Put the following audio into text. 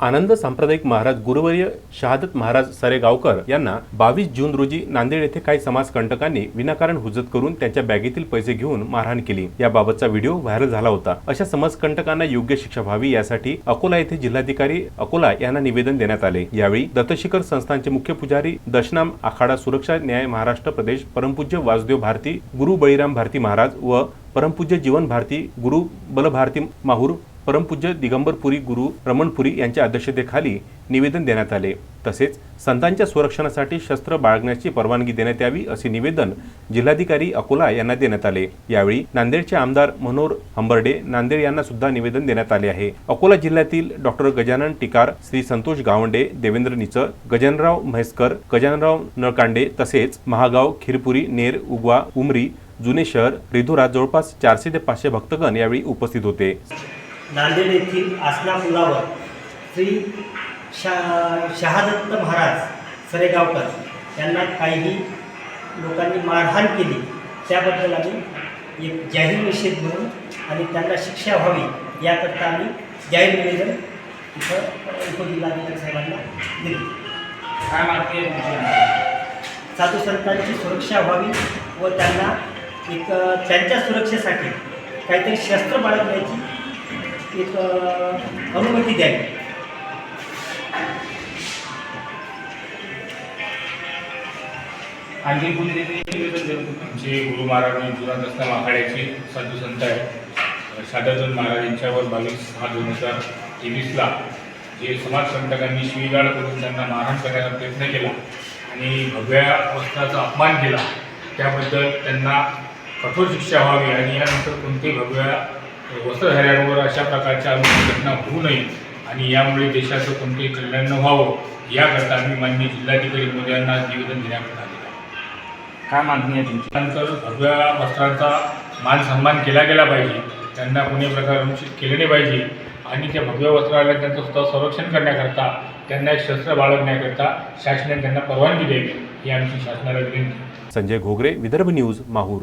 आनंद सांप्रदायिक महाराज गुरुवर्य शहादत महाराज सरेगावकर यांना बावीस जून रोजी नांदेड येथे काही समाजकंटकांनी विनाकारण हुजत करून त्यांच्या बॅगेतील पैसे घेऊन मारहाण केली. याबाबतचा व्हिडिओ व्हायरल झाला होता. अशा समाजकंटकांना योग्य शिक्षा व्हावी यासाठी अकोला येथे जिल्हाधिकारी अकोला यांना निवेदन देण्यात आले. यावेळी दत्तशिखर संस्थानचे मुख्य पुजारी दशनाम आखाडा सुरक्षा न्याय महाराष्ट्र प्रदेश परमपूज्य वासुदेव भारती गुरु बळीराम भारती महाराज व परमपूज्य जीवन भारती गुरु बलभारती माहूर परमपूज्य दिगंबरपुरी गुरु रमणपुरी यांच्या अध्यक्षतेखाली निवेदन देण्यात आले. तसेच संतांच्या संरक्षणासाठी शस्त्र बाळगण्याची परवानगी देण्यात यावी असे निवेदन जिल्हाधिकारी अकोला यांना देण्यात आले. यावेळी नांदेडचे आमदार मनोहर हंबर्डे नांदेड यांना सुद्धा निवेदन देण्यात आले आहे. अकोला जिल्ह्यातील डॉक्टर गजानन टिकार श्री संतोष गावंडे देवेंद्र निचळ गजानराव म्हैसकर गजाननराव नळकांडे तसेच महागाव खिरपुरी नेर उगवा उमरी जुने शहर रिधुरा जवळपास चारशे ते पाचशे भक्तगण यावेळी उपस्थित होते. नांदेड येथील आसना पुलावर श्री शा शहादत्त महाराज सरेगावकर यांना काही लोकांनी मारहाण केली. त्याबद्दल आम्ही एक जाहीर निषेध म्हणून आणि त्यांना शिक्षा व्हावी याकरता आम्ही जाहीर निवेदन इथं उपजिल्हाधिकारी साहेबांना दिले. काय मागणी तुमची? साधू संतांची सुरक्षा व्हावी व त्यांना एक त्यांच्या सुरक्षेसाठी काहीतरी शस्त्र बाळगण्याची एक अनुमती द्यावी आणखी कोणी निवेदन देऊ आमचे गुरु महाराज जुनाद असलाम आखाड्याचे साधू संत आहेत. साधारण महाराज यांच्यावर बावीस सहा दोन हजार तेवीसला जे समाजकंटकांनी शिवीगाळ करून त्यांना मारहाण करण्याचा प्रयत्न केला आणि भगव्या वस्त्राचा अपमान केला त्याबद्दल त्यांना कठोर शिक्षा व्हावी आणि यानंतर कोणत्याही भगव्या वस्त्रधाऱ्यांवर अशा प्रकारच्या घटना होऊ नये आणि यामुळे देशाचं कोणतेही कल्याण न व्हावं याकरता आम्ही माननीय जिल्हाधिकारी मोदयांना निवेदन देण्याकरता आलेलं आहे. काय मागणी आहे तुमची? त्यानंतर भगव्या वस्त्रांचा मान सन्मान केला गेला पाहिजे. त्यांना कोणी प्रकार अनुचित केले नाही पाहिजे. आणि त्या भगव्या वस्त्राला त्यांचं स्वतः संरक्षण करण्याकरता त्यांना एक शस्त्र बाळगण्याकरता शासनाने त्यांना परवानगी द्यावी ही आमची शासनाला विनंती. संजय घोगरे विदर्भ न्यूज माहूर.